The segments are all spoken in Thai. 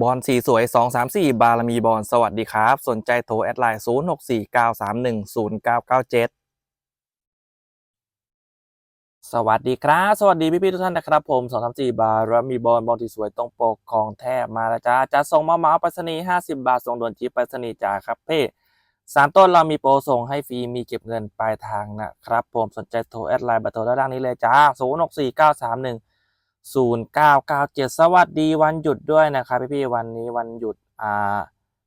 บอลสีสวย 2 3 4 บารมีบอลสวัสดีครับ สนใจโทรแอดไลน์ 0 6 4 9 3 1 0 9 9 7สวัสดีครับ สวัสดีพี่ๆทุกท่านนะครับ ผม2 3 4บารมีบอลบอลที่สวยต้องปกของแท้มาแล้วจ้าจะส่งมาเมาไปรษณีย์50บาทส่งด่วนจีไปรษณีย์จ้าครับเพ่สามต้นเรามีโปรส่งให้ฟรีมีเก็บเงินปลายทางนะครับ ผมสนใจโทรแอดไลน์เบอร์โทรด้านล่างนี้เลยจ้า0 6 4 9 3 1 0997 สวัสดีวันหยุดด้วยนะครับพี่ๆวันนี้วันหยุดอ่า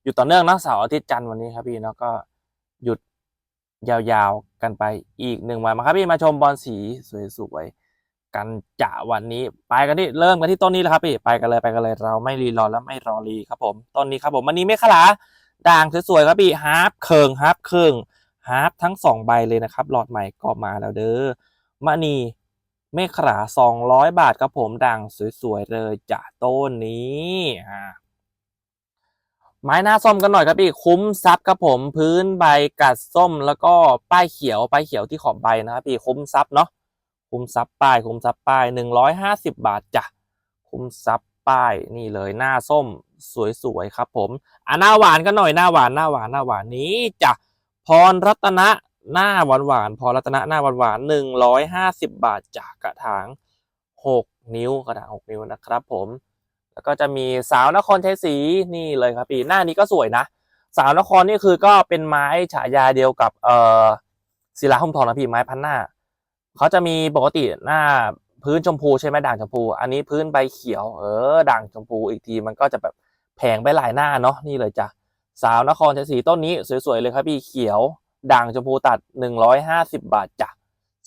หยุดต่อเนื่องนะเสาร์อาทิตย์จันทร์วันนี้ครับพี่เนาะก็หยุดยาวๆกันไปอีกหนึ่งวันมาครับพี่มาชมบอลสีสวยๆกันจะวันนี้ ไปกันที่เริ่มกันที่ต้นนี้แล้วครับพี่ไปกันเลยไปกันเลยเราไม่รีรอแล้วไม่รอรีครับผมต้นนี้ครับผมวันนี้ไม่ขลาด่างสวยๆครับพี่ฮาร์ปเคิงฮาร์ปเคิงฮาร์ปทั้งสองใบเลยนะครับหลอดใหม่ก็มาแล้วเด้อมณี เมฆขาสองร้อยบาทครับผมดังสวยๆเลยจากต้นนี้อ่าไม้หน้าส้มกันหน่อยครับพี่คุ้มซับครับผมพื้นใบกัดส้มแล้วก็ป้ายเขียวป้ายเขียวที่ขอบใบนะครับพี่คุ้มซับเนาะคุ้มซับป้ายคุ้มซับป้ายหนึ่งร้อยห้าสิบบาทจ้ะคุ้มซับป้ายนี่เลยหน้าส้มสวยๆครับผมอะหน้าหวานกันหน่อยหน้าหวานหน้าหวานหน้าหวานนี้จ้ะพรรัตนะ หน้าหวานหวานๆพอรัตนะหน้าหวานหวานหนึ่งร้อยห้าสิบบาทจากกระถางหกนิ้วกระถางหกนิ้วนะครับ ผม แล้วก็จะมีสาวนครชัยศรีนี่เลยครับพี่หน้านี้ก็สวยนะ สาวนครนี่คือก็เป็นไม้ฉายาเดียวกับเอ่อศิลาหุ้มทองนะพี่ไม้พันหน้าเขาจะมีปกติหน้าพื้นชมพูใช่ไหมด่างชมพู อันนี้พื้นใบเขียวเออด่างชมพูอีกทีมันก็จะแบบแผงไปหลายหน้าเนาะนี่เลยจ้ะสาวนครชัยศรีต้นนี้สวยๆเลยครับพี่เขียว ด่างชมพูตัด 150 บาทจ้ะ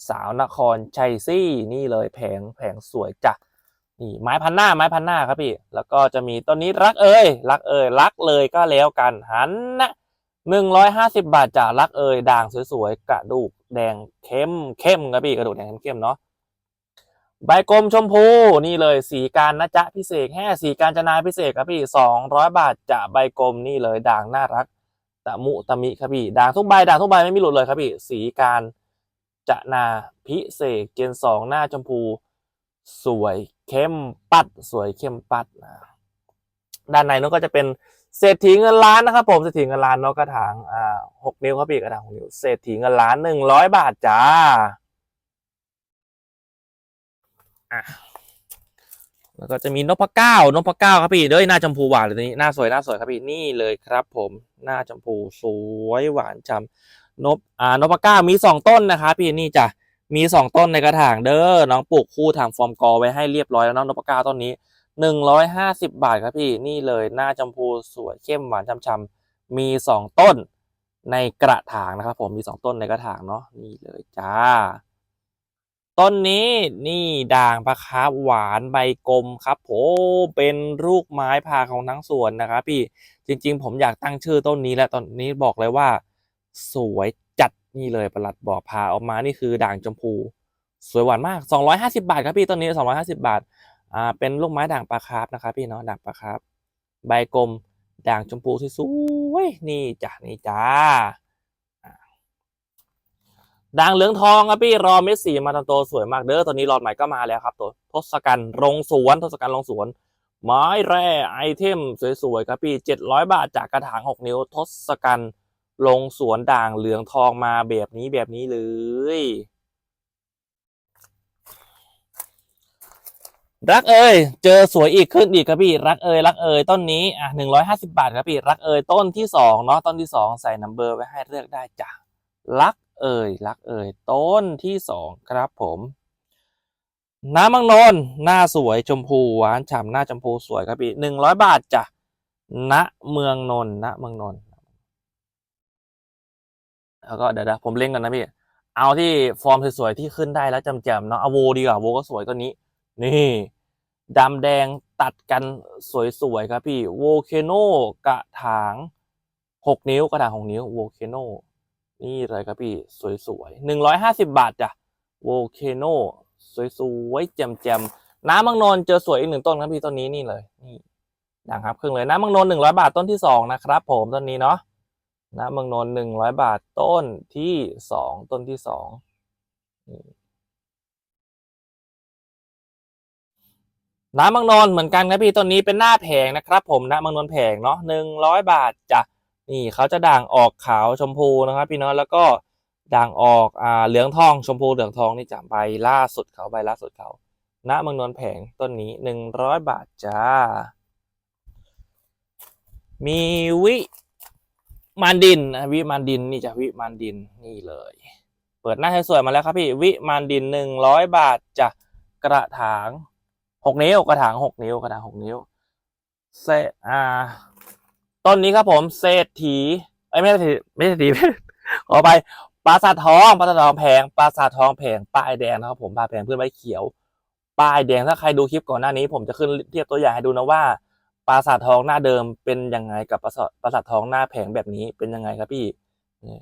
สาวนครชัยซี่นี่เลยแผงแผงสวยจ้ะนี่ไม้พันหน้าไม้พันหน้าครับพี่ แล้วก็จะมีต้นนี้รักเอ่ยรักเอ่ยรักเลยก็แล้วกันหันนะ150บาทจ้ะรักเอ่ยด่างสวยๆกระดูกแดงเข้มเข้มครับพี่กระดูกแดงเข้มเนาะใบกลมชมพูนี่เลยสีการนะจ๊ะพิเศษแห่สีการจนาพิเศษครับพี่200บาทจะใบกลมนี่เลยด่างน่ารัก ตะมุตะมิครับพี่ด่างทุกใบด่างทุกใบไม่มีหลุดเลยครับพี่สีการจะนาพิเศษเจนสองหน้าชมพู สวยเข้มปัด สวยเข้มปัดนะด้านในนู้นก็จะเป็นเศรษฐีเงินล้านนะครับผมเศรษฐีเงินล้านเนาะกระถางอ่าหกนิ้วครับพี่กระถางหกนิ้วเศรษฐีเงินล้านหนึ่งร้อยบาทจ้าอะ แล้วก็จะมีนพเก้านพเก้าครับพี่เด้ยหน้าชมพูหวานเลยนี้หน้าสวยหน้าสวยครับพี่นี่เลยครับ ผมหน้าชมพูสวยหวานฉ่ำนพอ่านพเก้ามีสองต้นนะครับพี่นี่จ้ะมีสองต้นในกระถางเด้อน้องปลูกคู่ทางฟอร์มกอไว้ให้เรียบร้อยแล้วน้องนพเก้าต้นนี้หนึ่งร้อยห้าสิบบาทครับพี่นี่เลยหน้าชมพูสวยเข้มหวานฉ่ำๆมีสองต้นในกระถางนะครับ ผมมีสองต้นในกระถางเนาะนี่เลยจ้า ต้นนี้นี่ด่างปลาคร์ฟหวานใบกลมครับผมเป็นลูกไม้พาของทั้งสวนนะครับพี่จริง ๆ ผมอยากตั้งชื่อต้นนี้แล้วตอนนี้บอกเลยว่า สวยจัดนี่เลยประหลัดบอกพาออกมานี่คือด่างชมพู สวยหวานมาก 250 บาทครับพี่ต้นนี้ 250 บาทอ่าเป็นลูกไม้ด่างปลาคาร์ฟนะครับพี่เนาะด่างปลาคาร์ฟใบกลมด่างชมพูสวยๆนี่จ้ะนี่จ้า ด่างเหลืองทองครับพี่รอเม็ดสีมาตันโตสวยมากเด้อตัวนี้รอดใหม่ก็มาแล้วครับตัวทศกัณฐ์ลงสวนทศกัณฐ์ลงสวน ไม้แร่ไอเทมสวยๆครับพี่700บาทจากกระถาง6นิ้วทศกัณฐ์ลงสวนด่างเหลืองทองมาแบบนี้แบบนี้เลยรักเอ่ยเจอสวยอีกขึ้นอีกครับพี่รักเอ่ยรักเอ่ยต้นนี้อะ150บาทครับพี่รักเอ่ยต้นที่สองเนาะต้นที่สองใส่นัมเบอร์ไว้ให้เลือกได้จ้ะรัก เอ่ยรักเอ่ยต้นที่สองครับผม น้ำมังนนหน้าสวยชมพูหวานฉ่ำหน้าชมพูสวยครับพี่หนึ่งร้อยบาทจ้ะณเมืองนนท์ณเมืองนนท์แล้วก็เดี๋ยวผมเล่นกันนะพี่เอาที่ฟอร์มสวยๆที่ขึ้นได้แล้วจำๆเนาะเอาโวดีกว่าโวก็สวยกว่านี้ นี่ดำแดงตัดกันสวยๆครับพี่โวเคโนกระถางหกนิ้วกระถางหกนิ้วโวเคโน นี่เลยครับพี่ สวยๆหนึ่งร้อยห้าสิบบาทจ้ะโวเคโนสวยๆแจ่มๆน้ำมังนนเจอสวยอีกหนึ่งต้นครับพี่ต้นนี้นี่เลยนี่ดังครับครึ่งเลยน้ำมังนนหนึ่งร้อยบาทต้นที่สองนะครับผมต้นนี้เนาะน้ำมังนนหนึ่งร้อยบาทต้นที่สองต้นที่สองน้ำมังนนเหมือนกันครับพี่ต้นนี้เป็นหน้าแผงนะครับ ผมน้ำมังนนแผงเนาะหนึ่งร้อยบาทจ้ะ นี่เขาจะด่างออกขาวชมพูนะครับ พี่น้องแล้วก็ด่างออกอ่าเหลืองทองชมพูเหลืองทองนี่จ้ะใบล่าสุดเขาใบล่าสุดเขาณมังนนแผงต้นนี้หนึ่งร้อยบาทจ้า มีวิมานดินนะวิมานดินนี่จ้ะวิมานดินนี่เลย เปิดหน้าให้สวยมาแล้วครับพี่วิมานดินหนึ่งร้อยบาทจ้ะกระถางหกนิ้วกระถางหกนิ้วกระถางหกนิ้วเซอ่า ต้นนี้ครับผมเศรษฐีเอ้ยไม่ใช่เศรษฐีไม่ใช่เศรษฐีขอไปปราสาททองปราสาททองแพงปราสาททองแพงป้ายแดงนะครับผมป้ายแพงเพื่อนใบเขียว ป้ายแดงถ้าใครดูคลิปก่อนหน้านี้ ผมจะขึ้นเทียบตัวอย่างให้ดูนะว่าปราสาททองหน้าเดิมเป็นยังไงกับปราสาทปราสาททองหน้าแผงแบบนี้เป็นยังไงครับพี่ นี่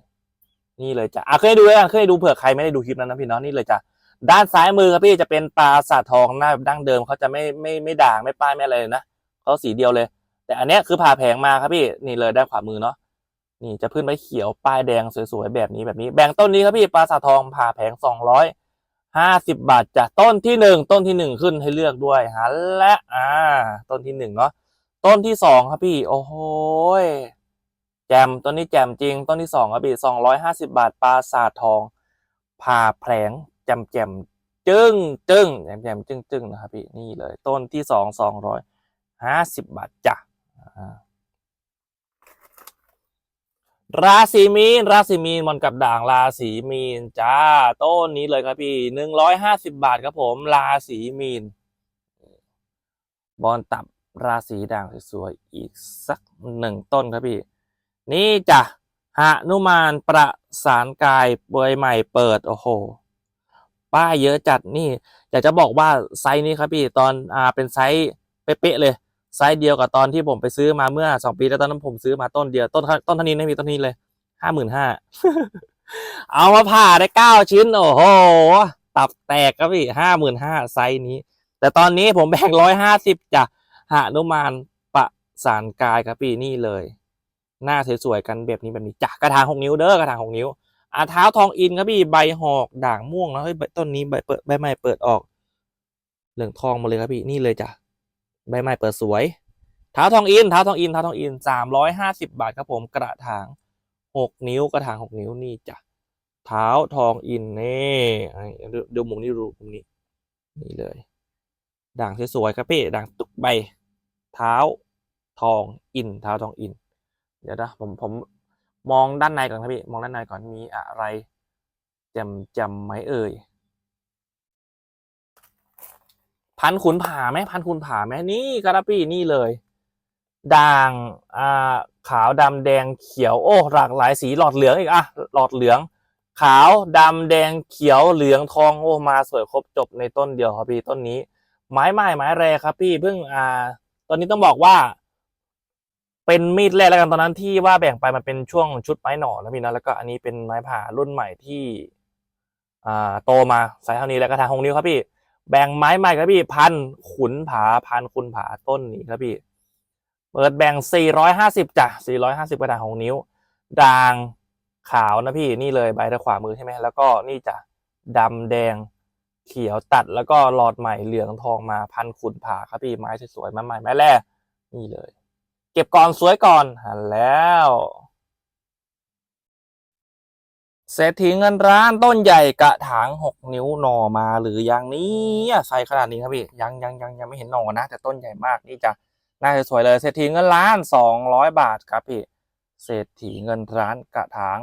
นี่เลยจ้ะอะเคยดูแล้วกันเคยดูเผื่อใครไม่ได้ดูคลิปนั้นนะพี่น้องนี่เลยจ้ะด้านซ้ายมือครับพี่จะเป็นปราสาททองหน้าแบบดั้งเดิมเขาจะไม่ไม่ไม่ด่างไม่ป้ายไม่อะไรเลยนะเขาสีเดียวเลย แต่อันเนี้ยคือผ่าแผงมาครับพี่นี่เลยด้านขวามือเนาะนี่จะพื้นใบเขียวป้ายแดงสวยๆแบบนี้แบบนี้ แบ่งต้นนี้ครับพี่ปราสาทองผ่าแผงสองร้อยห้าสิบบาทจ้ะต้นที่หนึ่งต้นที่หนึ่งขึ้นให้เลือกด้วยฮะและอ่า ต้นที่หนึ่งเนาะต้นที่สองครับพี่ โอ้โหแจมต้นนี้แจมจริง ต้นที่สองครับพี่สองร้อยห้าสิบาทปลาสาทองผ่าแผงแจมแจมจึ้งจึ้งแจมแจมจึ้งจึ้งนะครับพี่นี่เลย ต้นที่สองสองร้อยห้าสิบบาทจ้ะ ราศีมีน ราศีมีนมันกับด่างราศีมีนจ้าต้นนี้เลยครับพี่หนึ่งร้อยห้าสิบาทครับผม ราศีมีน บอลตับราศีด่างสวยๆอีกสักหนึ่งต้นครับพี่ นี่จ้ะหานุมานประสานกายเบยใหม่เปิด โอ้โห ป้ายเยอะจัดนี่ อยากจะบอกว่าไซส์นี้ครับพี่ตอนอ่าเป็นไซส์เป๊ะๆเลย ไซส์เดียวกับตอนที่ผมไปซื้อมาเมื่อสองปีแล้วตอนนั้นผมซื้อมาต้นเดียวต้นต้นท่านี้นะพี่ต้นนี้เลยห้าหมื่นห้าเอามาผ่าได้เก้าชิ้น โอ้โห ตับแตกครับพี่ห้าหมื่นห้าไซส์นี้ แต่ตอนนี้ผมแบ่งร้อยห้าสิบจ้ะหานุมานประสานกายครับพี่นี่เลย หน้าสวยๆกันแบบนี้แบบนี้จ้ะกระถางหกนิ้วเด้อกระถางหกนิ้วอาเท้าทองอินครับพี่ใบหอกด่างม่วงแล้วเฮ้ยต้นนี้ใบเปิดใบใหม่เปิดออก เหลืองทองมาเลยครับพี่นี่เลยจ้ะ ใบใหม่เปิดสวยท้าทองอินท้าทองอินท้าทองอินสามร้อยห้าสิบาทครับผมกระถางหกนิ้วกระถางหกนิ้วนี่จ้ะเท้าทองอินนี่ดูดูมุมนี้ดูมุมนี้ นี่เลย ด่างสวยๆครับพี่ด่างตุกใบ เท้าทองอินเท้าทองอิน เดี๋ยวนะผมผมมองด้านในก่อนครับพี่มองด้านในก่อนมีอะไรแจำจำไหมเอ่ย พันขุนผาไหมพันขุนผาไหมนี่กระปี้นี่เลย ด่างอ่าขาวดำแดงเขียวโอ้หลากหลายสีหลอดเหลืองอีกอะหลอดเหลือง ขาวดำแดงเขียวเหลืองทองโอ้มาสวยครบจบในต้นเดียวครับพี่ต้นนี้ ไม้ใหม่ไม้แรครับพี่เพิ่งอ่า ตอนนี้ต้องบอกว่า เป็นมีดแรกแล้วกันตอนนั้นที่ว่าแบ่งไปมันเป็นช่วงชุดไม้หน่อนะพี่นะแล้วก็อันนี้เป็นไม้ผ่ารุ่นใหม่ที่ อ่าโตมาใส่เท่านี้แล้วกระถางหกนิ้วครับพี่ แบ่งไม้ใหม่ครับพี่พันขุนผาพันคุณผาต้นนี้ครับพี่ เปิดแบ่ง 450จ้ะ450 กระถางหกนิ้ว ด่างขาวนะพี่นี่เลยใบทางขวามือใช่ไหมแล้วก็นี่จ้ะดำแดงเขียวตัดแล้วก็หลอดใหม่เหลืองทองมาพันขุนผาครับพี่ไม้สวยๆไม้ใหม่ไม้แรกนี่เลย เก็บก่อนสวยก่อนหันแล้ว เศรษฐีเงินร้านต้นใหญ่กระถางหกนิ้วหน่อมาหรือยังนี้ใส่ขนาดนี้ครับพี่ยังยังยังยังไม่เห็นหน่อนะ แต่ต้นใหญ่มากนี่จะน่าจะสวยเลยเศรษฐีเงินล้านสองร้อยบาทครับพี่เศรษฐีเงินร้านกระถาง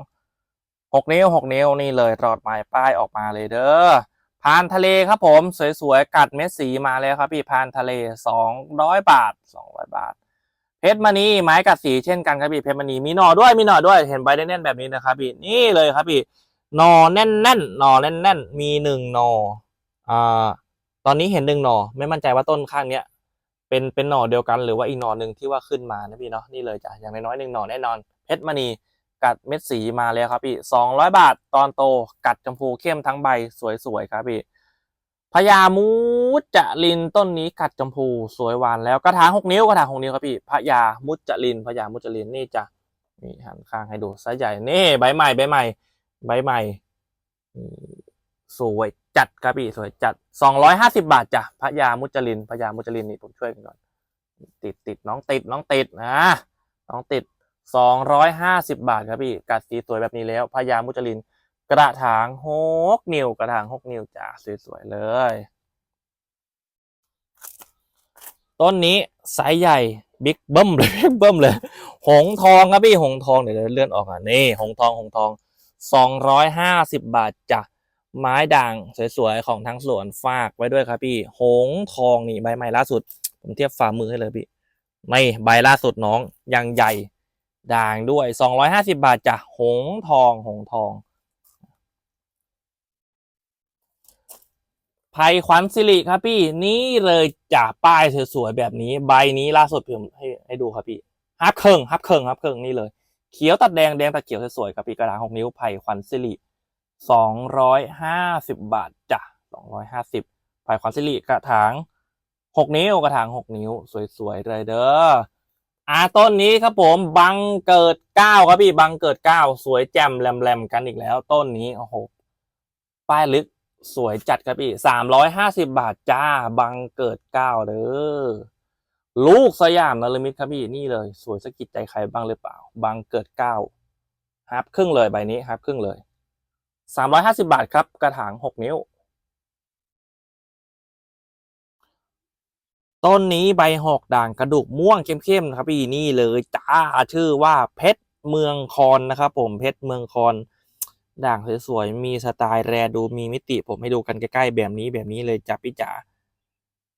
หกนิ้วหกนิ้วนี่เลยรอดไม้ป้ายออกมาเลยเด้อพานทะเลครับผมสวยๆกัดเม็ดสีมาแล้วครับพี่พานทะเลสองร้อยบาทสองร้อยบาท เพชรมณีไม้กัดสีเช่นกันครับพี่เพชรมณีมีหน่อด้วยมีหน่อด้วยเห็นใบแน่นๆแบบนี้นะครับพี่นี่เลยครับพี่หน่อแน่นๆหน่อแน่นๆมีหนึ่งหน่ออ่าตอนนี้เห็นหนึ่งหน่อไม่มั่นใจว่าต้นข้างเนี้ยเป็นเป็นหน่อเดียวกันหรือว่าอีกหน่อหนึ่งที่ว่าขึ้นมานะพี่เนาะนี่เลยจ้ะอย่างน้อยๆหนึ่งหน่อแน่นอนเพชรมณีกัดเม็ดสีมาแล้วครับพี่สองร้อยบาทตอนโตกัดชมพูเข้มทั้งใบสวยๆครับพี่ พญามุจลินต้นนี้กัดชมพูสวยหวานแล้วกระถางหกนิ้วกระถางหกนิ้วครับพี่พญามุจลินพญามุจลินนี่จะนี่หันข้างให้ดูไซส์ใหญ่นี่ใบใหม่ใบใหม่ใบใหม่สวยจัดครับพี่สวยจัดสองร้อยห้าสิบาทจ้ะพระยามุจลินพระยามุจลินนี่ผมช่วยกันก่อนติดติดน้องติดน้องติดนะน้องติดสองร้อยห้าสิบาทครับพี่กัดสีสวยแบบนี้แล้วพญามุจลิน กระถางหกนิ้วกระถางหกนิ้วจ้าสวยๆเลย ต้นนี้ไซส์ใหญ่บิ๊กเบิ้มเลยบิ๊กเบิ้มเลย หงทองครับพี่หงทองเดี๋ยวเลื่อนออกอะนี่หงทองหงทองสองร้อยห้าสิบบาทจ้ะไม้ด่างสวยๆของทางสวนฝากไว้ด้วยครับพี่ หงทองนี่ใบใหม่ล่าสุด ผมเทียบฝ่ามือให้เลยพี่ไม่ใบล่าสุดน้องยังใหญ่ด่างด้วยสองร้อยห้าสิบาทจ้ะหงทองหงทอง ไผ่ขวัญสิริครับพี่นี่เลยจ่าป้ายสวยๆแบบนี้ ใบนี้ล่าสุดผมให้ให้ดูครับพี่ฮับเคิงฮับเคิงฮับเคิงนี่เลย เขียวตัดแดงแดงตัดเขียวสวยๆครับพี่กระถางหกนิ้วไผ่ขวัญสิริสองร้อยห้าสิบบาทจ้ะสองร้อยห้าสิบไผ่ขวัญสิริกระถางหกนิ้วกระถางหกนิ้ว สวยๆเลยเด้ออาต้นนี้ครับผมบังเกิดเก้าครับพี่บังเกิดเก้าสวยแจ่มแหลมๆกันอีกแล้ว ต้นนี้โอ้โหป้ายลึก สวยจัดครับพี่สามร้อยห้าสิบาทจ้า บังเกิดเก้าเด้อ ลูกสยามนลมิตครับพี่นี่เลย สวยสะกิดใจใครบ้างหรือเปล่า บังเกิดเก้าฮับครึ่งเลยใบนี้ฮับครึ่งเลยสามร้อยห้าสิบาทครับ กระถางหกนิ้ว ต้นนี้ใบหอกด่างกระดูกม่วงเข้มๆนะครับพี่นี่เลยจ้าชื่อว่าเพชรเมืองคอนนะครับ ผมเพชรเมืองคอน ด่างสวยๆมีสไตล์แรดูมีมิติผมให้ดูกันใกล้ๆแบบนี้แบบนี้เลยจับพี่จ๋า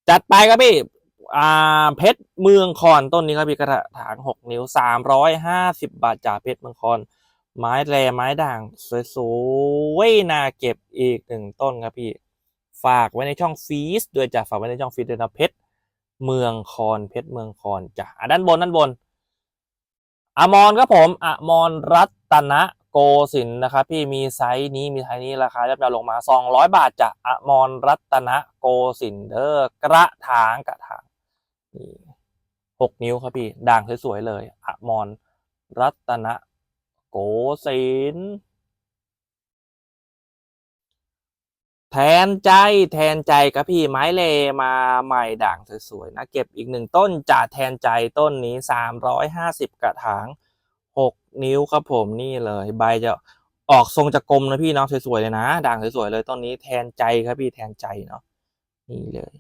จัดไปครับพี่อ่าเพชรเมืองคอนต้นนี้ครับพี่กระถางหกนิ้วสามร้อยห้าสิบบาทจาเพชรเมืองคอนไม้แรไม้ด่างสวยๆน่าเก็บอีกหนึ่งต้นครับพี่ ฝากไว้ในช่องฟีสด้วยจ้ะฝากไว้ในช่องฟีสด้วยนะเพชรเมืองคอนเพชรเมืองคอนจ้ะอะด้านบนด้านบนอมรครับผมอมรรัตนะ กสินนะครับพี่มีไซส์นี้มีไซส์นี้ราคาย่อมเยาลงมา 200 บาทจากอมรรัตนะโกสินเด้อกระถางกระถางนี่หกนิ้วครับพี่ด่างสวยๆเลยอมรรัตนะโกสินแทนใจแทนใจครับพี่ไม้เลมาใหม่ด่างสวยๆนะเก็บอีกหนึ่งต้นจากแทนใจต้นนี้ 350 กระถาง 6 นิ้วครับผมนี่เลยใบจะออกทรงจะกลมนะพี่เนาะสวยๆเลยนะ ด่างสวยๆเลยต้นนี้แทนใจครับพี่แทนใจเนาะนี่เลย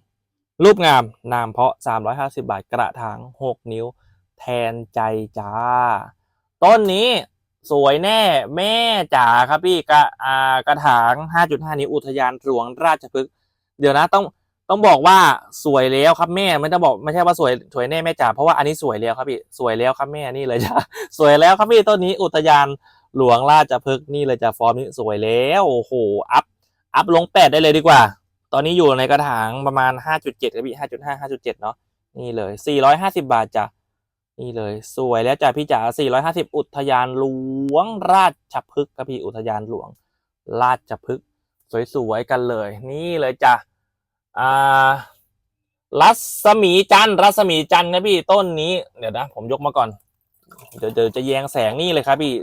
รูปงามนามเพาะ 350 บาทกระถาง 6 นิ้ว แทนใจจ้า ต้นนี้สวยแน่แม่จ๋าครับพี่กระอ่ากระถาง 5.5 นิ้วอุทยานหลวงราชพฤกษ์เดี๋ยวนะต้อง ต้องบอกว่าสวยแล้วครับแม่ไม่ต้องบอกไม่ใช่ว่าสวยสวยแน่แม่จ๋าเพราะว่าอันนี้สวยแล้วครับพี่สวยแล้วครับแม่นี่เลยจ้าสวยแล้วครับพี่ต้นนี้อุทยานหลวงราชพฤกษ์นี่เลยจะฟอร์มนี้สวยแล้วโอ้โหอัพอัพลงแปดได้เลยดีกว่า ตอนนี้อยู่ในกระถางประมาณ 5.7ครับพี่5.5 5.7 เนาะนี่เลย 450 บาทจ้ะนี่เลย สวยแล้วจ้ะพี่จ๋า450 อุทยานหลวงราชพฤกษ์ครับพี่อุทยานหลวง ราชพฤกษ์สวยๆกันเลย นี่เลยจ้ะ อ่ารัศมีจันทร์รัศมีจันทร์นะพี่ต้นนี้เดี๋ยวนะผมยกมาก่อนเดี๋ยวเดี๋ยวจะแยงแสงนี่เลยครับพี่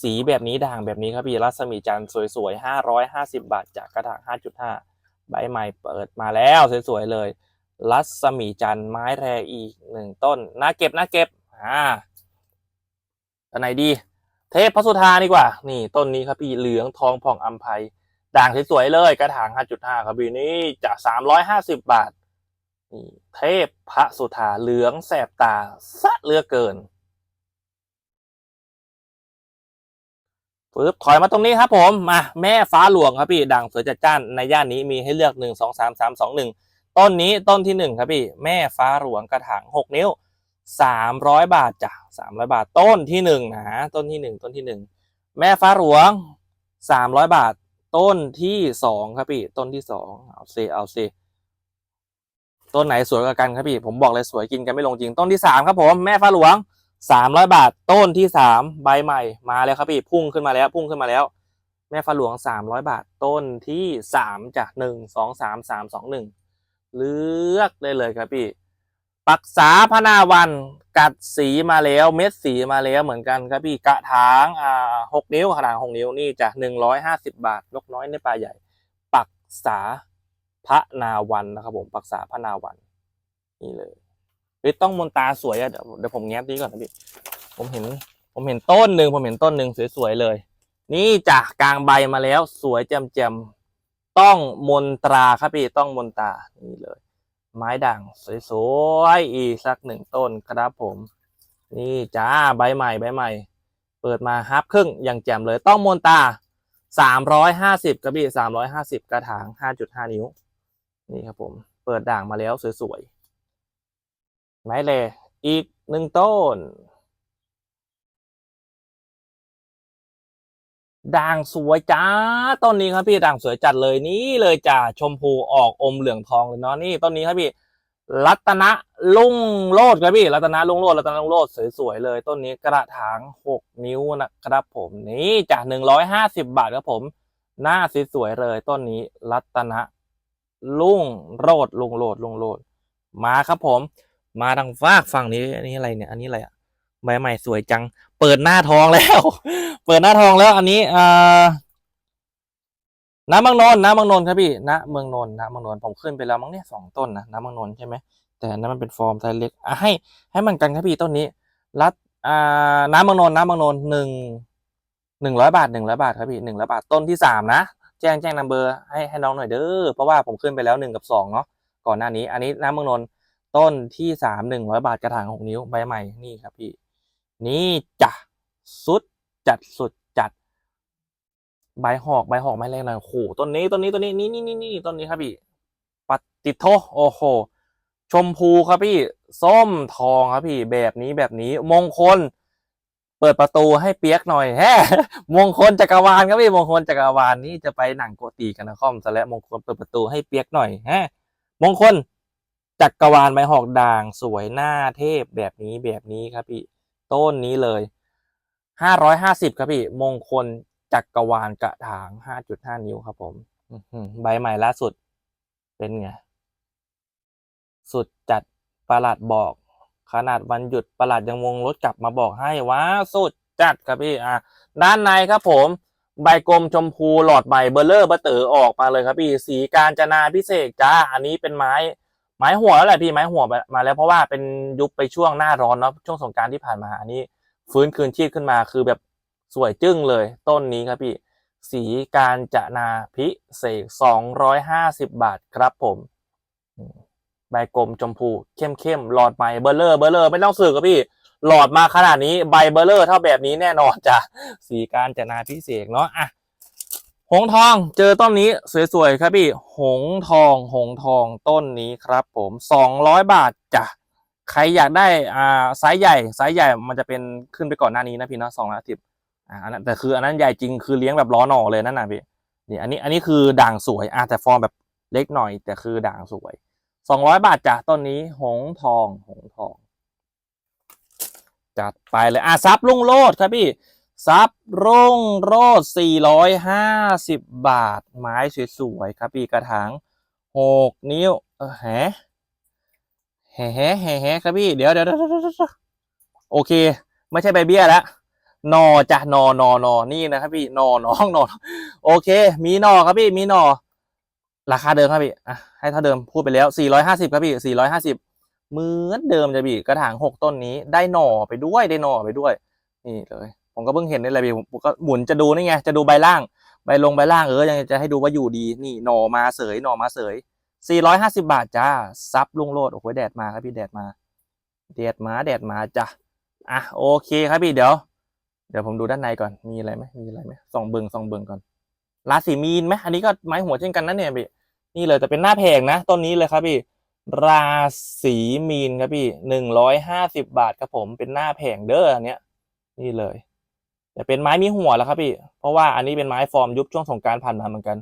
สีแบบนี้ด่างแบบนี้ครับพี่รัศมีจันทร์สวยๆห้าร้อยห้าสิบาทจากกระถางห้าจุดห้าใบใหม่เปิดมาแล้วสวยๆเลย รัศมีจันทร์ไม้แรอีกหนึ่งต้นน่าเก็บน่าเก็บอ่าอันไหนดี เทพพระสุธาดีกว่า นี่ต้นนี้ครับพี่เหลืองทองผ่องอัมภัย ด่างสวยๆเลยกระถาง 5.5 ครับพี่นี่จาก 350 บาทเทพพระสุธาเหลืองแสบตาสะเลือเกินปึ๊บถอยมาตรงนี้ครับผมมาแม่ฟ้าหลวงครับพี่ด่างสวยจัดจ้านในย่านนี้มีให้เลือกหนึ่งสองสามมสองหนึ่งต้นนี้ต้นที่หนึ่งครับพี่แม่ฟ้าหลวงกระถางหกนิ้วสามร้อยบาทจ้ะสามร้อยบาทต้นที่หนึ่งนะต้นที่หนึ่งต้นที่หนึ่งแม่ฟ้าหลวงสามร้อยบาท ต้นที่สองครับพี่ ต้นที่สองเอาสิเอาสิต้นไหนสวยกว่ากันครับพี่ ผมบอกเลยสวยกินกันไม่ลงจริง ต้นที่สามครับผมแม่ฟ้าหลวงสามร้อยบาท ต้นที่สามใบใหม่มาแล้วครับพี่ พุ่งขึ้นมาแล้ว พุ่งขึ้นมาแล้ว แม่ฟ้าหลวงสามร้อยบาท ต้นที่สามจากหนึ่งสองสามสามสองหนึ่งเลือกได้เลยครับพี่ ปักษาพนาวันกัดสีมาแล้วเม็ดสีมาแล้วเหมือนกันครับพี่กระถางอ่าหกนิ้วขนาดหกนิ้วนี่จากหนึ่งร้อยห้าสิบาท นกน้อยในป่าใหญ่ ปักษาพระนาวันนะครับผมปักษาพระนาวัน นี่เลยเฮ้ยต้องมนตาสวยอะเดี๋ยวเดี๋ยวผมแง้มนี้ก่อนนะพี่ผมเห็น ผมเห็นต้นหนึ่งผมเห็นต้นหนึ่งสวยๆเลย นี่จากกลางใบมาแล้ว สวยแจ่มๆต้องมนตราครับพี่ต้องมนตานี่เลย ไม้ด่างสวยๆอีกสักหนึ่งต้นครับผม นี่จ้าใบใหม่ใบใหม่ เปิดมาฮับครึ่งอย่างแจ่มเลยต้องมนตาสามร้อยห้าสิบกระบี่สามร้อยห้าสิบกระถางห้าจุดห้านิ้ว นี่ครับผม เปิดด่างมาแล้วสวยๆไม้เลยอีกหนึ่งต้น ด่างสวยจ้าต้นนี้ครับพี่ด่างสวยจัดเลยนี่เลยจ้าชมพูออกอมเหลืองทองเลยเนาะนี่ต้นนี้ครับพี่ รัตนะลุงโลดครับพี่ รัตนะลุงโลดรัตนะลุงโลดสวยๆเลย ต้นนี้กระถางหกนิ้วนะครับผมนี่จาหนึ่งร้อยห้าสิบบาทครับผม หน้าสวยๆเลย ต้นนี้รัตนะลุงโลดลุงโลดลุงโลดมาครับผม มาทางฟากฝั่งนี้อันนี้อะไรเนี่ย อันนี้อะไรอะใบใหม่สวยจัง เปิดหน้าทองแล้ว เปิดหน้าทองแล้ว อันนี้อ่าน้ำบางนนน้ำบางนนครับพี่ณเมืองนนท์ณเมืองนนผมขึ้นไปแล้วมั้งเนี่ยสองต้นนะน้ำบางนนใช่ไหมแต่อันนั้นมันเป็นฟอร์มไซส์เล็กอะให้ ให้มันกันครับพี่ต้นนี้ รัดอ่าน้ำบางนนน้ำบางนนหนึ่งหนึ่งร้อยบาทหนึ่งร้อยบาทครับพี่หนึ่งร้อยบาทต้นที่สามนะแจ้งแจ้งนัมเบอร์ให้ให้น้องหน่อยเด้อเพราะว่าผมขึ้นไปแล้วหนึ่งกับสองเนาะก่อนหน้านี้ อันนี้น้ำบางนนต้นที่สามหนึ่งร้อยบาทกระถางหกนิ้วใบใหม่นี่ครับพี่ นี่จ้ะสุดจัดสุดจัด ใบหอกใบหอกไม้แรงหน่อยโอ้โหต้นนี้ต้นนี้ต้นนี้นี่นี่นี่นี่ต้นนี้ครับพี่ปฏิดโทโอ้โหชมพูครับพี่ ส้มทองครับพี่ แบบนี้แบบนี้ มงคล เปิดประตูให้เปียกหน่อยแฮมงคลจักรวาลครับพี่มงคลจักรวาลนี่จะไปหนังโกตีกันนะคอมซะแล้วมงคลเปิดประตูให้เปียกหน่อยแฮมงคลจักรวาลไม้หอกด่างสวยหน้าเทพแบบนี้แบบนี้ครับพี่ ต้นนี้เลยห้าร้อยห้าสิบครับพี่ มงคลจักรวาลกระถางห้าจุดห้านิ้วครับผมใบใหม่ล่าสุด เป็นไง สุดจัดประหลัดบอก ขนาดวันหยุดประหลัดยังวงรถกลับมาบอกให้ว้าสุดจัดครับพี่อะด้านในครับผม ใบกลมชมพูหลอดใบเบลเลอร์เบอร์เตอร์ออกมาเลยครับพี่ สีการจนาพิเศษจ้า อันนี้เป็นไม้ ไม้หัวแล้วแหละพี่ไม้หัวมาแล้วเพราะว่าเป็นยุคไปช่วงหน้าร้อนเนาะช่วงสงกรารที่ผ่านมาอันนี้ ฟื้นคืนชีพขึ้นมาคือแบบสวยจึ้งเลย ต้นนี้ครับพี่ สีการจะนาพิเศษสองร้อยห้าสิบบาทครับผมใบกลมชมพูเข้มเข้มๆหลอดใหม่เบลเลอร์เบลเลอร์ไม่ต้องสื่อครับพี่ หลอดมาขนาดนี้ใบเบลเลอร์เท่าแบบนี้แน่นอนจ้ะสีการจะนาพิเศษเนาะอะ หงทองเจอต้นนี้สวยๆครับพี่ หงทองหงทองต้นนี้ครับผมสองร้อยบาทจ้ะใครอยากได้อ่าไซส์ใหญ่ไซส์ใหญ่มันจะเป็นขึ้นไปก่อนหน้านี้นะพี่เนาะสองร้อยสิบอ่าอันนั้นแต่คืออันนั้นใหญ่จริงคือเลี้ยงแบบล้อหน่อเลยนั่นน่ะพี่นี่อันนี้อันนี้คือด่างสวยอ่าแต่ฟอร์มแบบเล็กหน่อย แต่คือด่างสวยสองร้อยบาทจ้ะต้นนี้ หงทองหงทองจัดไปเลยอะซับลุงโลดครับพี่ ซับรุ่งโรด450 บาท ไม้สวยๆครับพี่กระถาง6 นิ้วเออแหแหแหแหแหครับพี่เดี๋ยวเดี๋ยวเดี๋ยวเดี๋ยวโอเค ไม่ใช่ใบเบี้ยแล้วนอจ้ะนอนอนอนี่นะครับพี่นอน้องนอโอเค มีนอครับพี่มีนอ ราคาเดิมครับพี่อะให้เท่าเดิมพูดไปแล้ว 450 ครับพี่ 450เหมือนเดิมจะพี่กระถางหกต้นนี้ได้หน่อไปด้วยได้หน่อไปด้วย นี่เลย ผมก็เพิ่งเห็นนี่แหละพี่ผมก็หมุนจะดูนี่ไงจะดูใบล่างใบลงใบล่างเออยังจะให้ดูว่าอยู่ดีนี่หน่อมาเสยหน่อมาเสย450 บาทจ้าซับลุงโลดโอ้โหแดดมาครับพี่แดดมาแดดมาแดดมาจ้ะอะโอเคครับพี่เดี๋ยว เดี๋ยวผมดูด้านในก่อนมีอะไรไหมมีอะไรไหมส่องเบิงส่องเบิงก่อนราศีมีนไหมอันนี้ก็ไม้หัวเช่นกันนะเนี่ยพี่นี่เลยแต่เป็นหน้าแพงนะต้นนี้เลยครับพี่ ราศีมีนครับพี่หนึ่งร้อยห้าสิบบาทครับผมเป็นหน้าแผงเด้ออันเนี้ย นี่เลย แต่เป็นไม้มีหัวแล้วครับพี่เพราะว่าอันนี้เป็นไม้ฟอร์มยุบช่วงสงกรารผ่านมาเหมือนกัน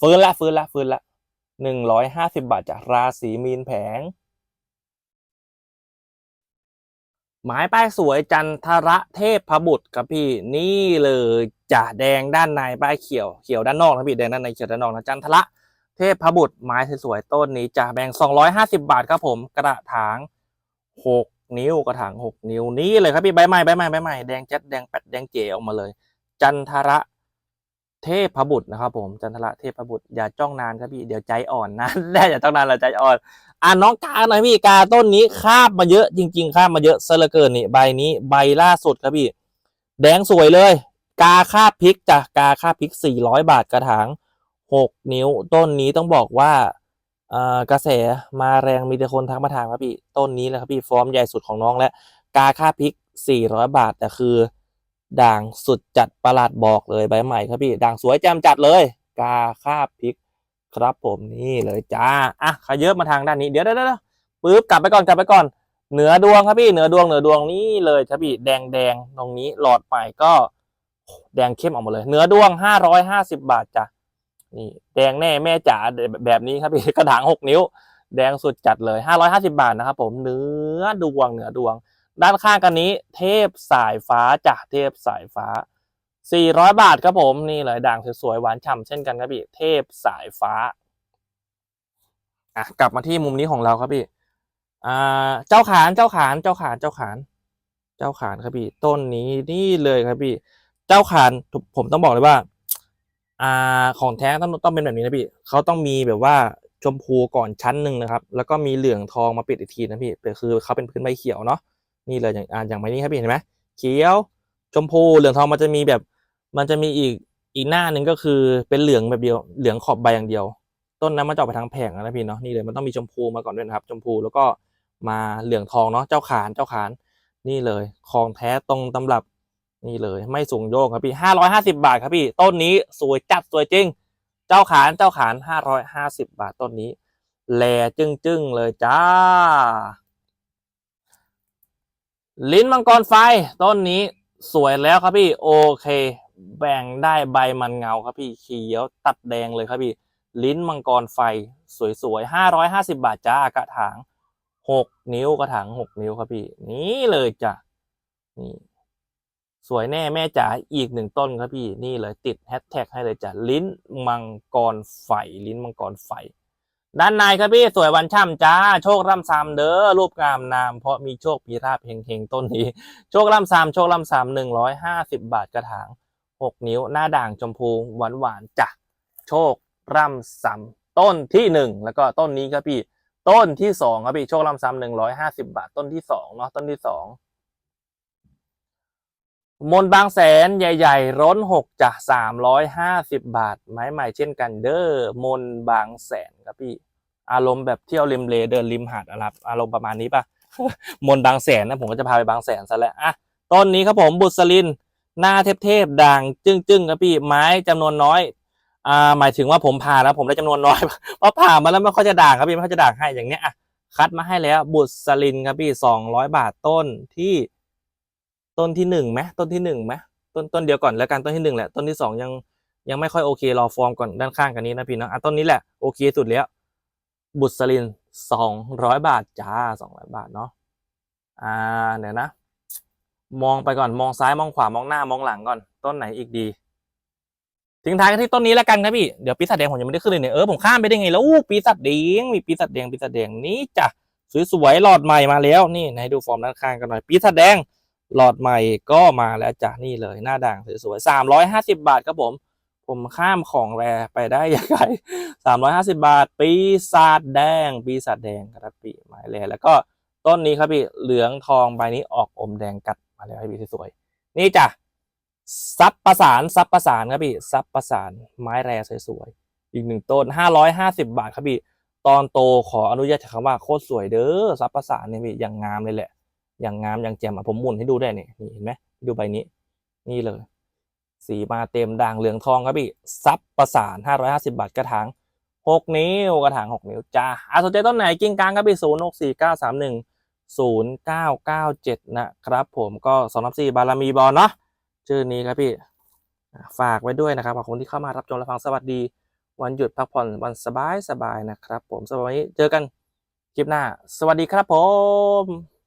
ฟื้นละฟื้นละฟื้นละหนึ่งร้อยห้าสิบบาทจากราศีมีนแผงไม้ป้ายสวยจันทระเทพพบุตรครับพี่ นี่เลยจ่าแดงด้านในป้ายเขียวเขียวด้านนอกนะพี่แดงด้านในเขียวด้านนอกนะจันทระเทพพบุตรไม้สวยๆต้นนี้จ่าแบงสองร้อยห้าสิบบาทครับผม กระถางหก นิ้วกระถางหกนิ้วนี่เลยครับพี่ใบใหม่ใบใหม่ใบใหม่แดงแจ๊ดแดงแปดแดงเจ๋ออกมาเลย จันทระเทพบุตรนะครับ ผมจันทระเทพบุตรอย่าจ้องนานครับพี่เดี๋ยวใจอ่อนนะได้อย่าจ้องนานเราใจอ่อนอ่าน้องกาหน่อยพี่กาต้นนี้คาบมาเยอะจริง ๆคาบมาเยอะซะเหลือเกินนี่ใบนี้ใบล่าสุดครับพี่ แดงสวยเลย กาคาบพริกจ้ะกาคาบพริกสี่ร้อยบาทกระถางหกนิ้วต้นนี้ต้องบอกว่า กระแสมาแรงมีแต่คนทักมาถามครับพี่ต้นนี้แหละครับพี่ฟอร์มใหญ่สุดของน้องและกาค่าพริกสี่ร้อยบาท แต่คือ ด่างสุดจัดประหลาดบอกเลยใบใหม่ครับพี่ ด่างสวยแจ่มจัดเลย กาค่าพริกครับผมนี่เลยจ้าอะขยับมาทางด้านนี้เดี๋ยวเดี๋ยวเดี๋ยวปึ๊บกลับไปก่อนกลับไปก่อน เหนือดวงครับพี่เหนือดวงเหนือดวงนี่เลยครับพี่แดงแดงตรงนี้หลอดใหม่ก็ แดงเข้มออกมาเลย เหนือดวงห้าร้อยห้าสิบาทจ้ะ นี่แดงแน่แม่จ๋าแบบนี้ครับพี่กระถางหกนิ้ว แดงสุดจัดเลยห้าร้อยห้าสิบาทนะครับผมเนื้อดวงเนื้อดวง ด้านข้างกันนี้ เทพสายฟ้าจ้ะเทพสายฟ้า400บาทครับผมนี่เลยด่างสวยๆหวานฉ่ำเช่นกันครับพี่เทพสายฟ้าอะกลับมาที่มุมนี้ของเราครับพี่อ่าเจ้าขานเจ้าขานเจ้าขานเจ้าขาน เจ้าขานครับพี่ต้นนี้นี่เลยครับพี่ เจ้าขานผมต้องบอกเลยว่า อ่าของแท้ต้องต้องเป็นแบบนี้นะพี่เขาต้องมีแบบว่าชมพูก่อนชั้นหนึ่งนะครับ แล้วก็มีเหลืองทองมาปิดอีกทีนะพี่แต่คือเขาเป็นพื้นใบเขียวเนาะนี่เลยอย่างอ่าอย่างใบนี้ครับพี่เห็นไหมเขียวชมพูเหลืองทองมันจะมีแบบ มันจะมีอีกอีกหน้าหนึ่งก็คือเป็นเหลืองแบบเดียวเหลืองขอบใบอย่างเดียว ต้นนั้นมันจะออกไปทางแผงนะพี่เนาะนี่เลยมันต้องมีชมพูมาก่อนด้วยนะครับ ชมพูแล้วก็มาเหลืองทองเนาะเจ้าขานเจ้าขานนี่เลยของแท้ตรงตำรับ นี่เลยไม่สูงโยกครับพี่ห้าร้อยห้าสิบาทครับพี่ ต้นนี้สวยจัดสวยจริง เจ้าขานเจ้าขานห้าร้อยห้าสิบาทต้นนี้แหลจึ้งจึ้งๆเลยจ้า ลิ้นมังกรไฟ ต้นนี้สวยแล้วครับพี่โอเค แบ่งได้ใบมันเงาครับพี่เขียวตัดแดงเลยครับพี่ ลิ้นมังกรไฟ สวยๆห้าร้อยห้าสิบาทจ้ากระถางหกนิ้วกระถางหกนิ้วครับพี่ นี่เลยจ้ะนี่ สวยแน่แม่จ๋าอีกหนึ่งต้นครับพี่นี่เลยติดแฮชแท็กให้เลยจ้ะลิ้นมังกรไฟลิ้นมังกรไฟด้านในครับพี่สวยวันช่ำจ้า โชคร่ำซำเด้อรูปงามนาม เพราะมีโชคมีราบเฮงๆต้นนี้ โชคร่ำซำโชคร่ำซำหนึ่งร้อยห้าสิบบาทกระถางหกนิ้ว หน้าด่างชมพูหวานหวานจ้ะโชคร่ำซำต้นที่หนึ่งแล้วก็ต้นนี้ครับพี่ ต้นที่สองครับพี่โชคร่ำซำหนึ่งร้อยห้าสิบาทต้นที่สองเนาะต้นที่สอง มนบางแสนใหญ่ๆ ร้นหกจ้ะสามร้อยห้าสิบบาท ไม้ใหม่เช่นกันเด้อมนบางแสนครับพี่ อารมณ์แบบเที่ยวริมเลเดินริมหาดอะไรอารมณ์ประมาณนี้ปะมนบางแสนนะผมก็จะพาไปบางแสนซะแล้วอะต้นนี้ครับผมบุษลิน หน้าเทพๆด่างจึ้งๆครับพี่ไม้จำนวนน้อยอ่าหมายถึงว่าผมผ่าแล้วผมได้จำนวนน้อยเพราะผ่ามาแล้วไม่ค่อยจะด่างครับพี่ไม่ค่อยจะด่างให้อย่างเนี้ยอะคัดมาให้แล้วบุษลินครับพี่สองร้อยบาทต้นที่ ต้นที่หนึ่งไหมต้นที่หนึ่งไหมต้นต้นเดียวก่อนแล้วกันต้นที่หนึ่งแหละต้นที่สองยังยังไม่ค่อยโอเครอฟอร์มก่อนด้านข้างกันนี้นะพี่เนาะอะต้นนี้แหละโอเคสุดแล้ว บุษลินสองร้อยบาทจ้าสองร้อยบาทเนาะอ่าเดี๋ยวนะ มองไปก่อนมองซ้ายมองขวามองหน้ามองหลังก่อน ต้นไหนอีกดีทิ้งท้ายกันที่ต้นนี้แล้วกันครับพี่เดี๋ยวปีศาจแดงผมยังไม่ได้ขึ้นเลยเนี่ยเออผมข้ามไปได้ไงแล้วปีศาจแดงมีปีศาจแดงปีศาจแดงนี่จ้ะสวยๆหลอดใหม่มาแล้วนี่ให้ดูฟอร์มด้านข้างกันหน่อยปีศาจแดง หลอดใหม่ก็มาแล้วจ้ะนี่เลยหน้าด่างสวยๆสามร้อยห้าสิบาทครับผม ผมข้ามของแรไปได้ยังไงสามร้อยห้าสิบาท ปีศาจแดง ปีศาจแดงครับปีหมายแรแล้วก็ต้นนี้ครับพี่เหลืองทองใบนี้ออกอมแดงกัดมาแล้วให้พี่สวยๆนี่จ้ะซับประสานซับประสานครับพี่ซับประสานไม้แรสวยๆอีกหนึ่งต้นห้าร้อยห้าสิบาทครับพี่ตอนโตขออนุญาตใช้คำว่าโคตรสวยเด้อซับประสานเนี่ยพี่อย่างงามเลยแหละ อย่างงามอย่างแจ่มอะผมหมุนให้ดูได้นี่นี่เห็นไหมดูใบนี้ นี่เลย สีมาเต็มด่างเหลืองทองครับพี่ซับประสานห้าร้อยห้าสิบาทกระถางหกนิ้วกระถางหกนิ้วจ้าอาสนใจต้นไหนกิ้งกลางครับพี่ศูนย์หกสี่เก้าสามหนึ่งศูนย์เก้าเก้าเจ็ดนะครับ ผมก็สองนับสี่บารมีบอลเนาะชื่อนี้ครับพี่ฝากไว้ด้วยนะครับขอบคุณที่เข้ามารับชมและฟังสวัสดี วันหยุดพักผ่อนวันสบายสบายๆนะครับ ผมสำหรับวันนี้เจอกันคลิปหน้า สวัสดีครับผม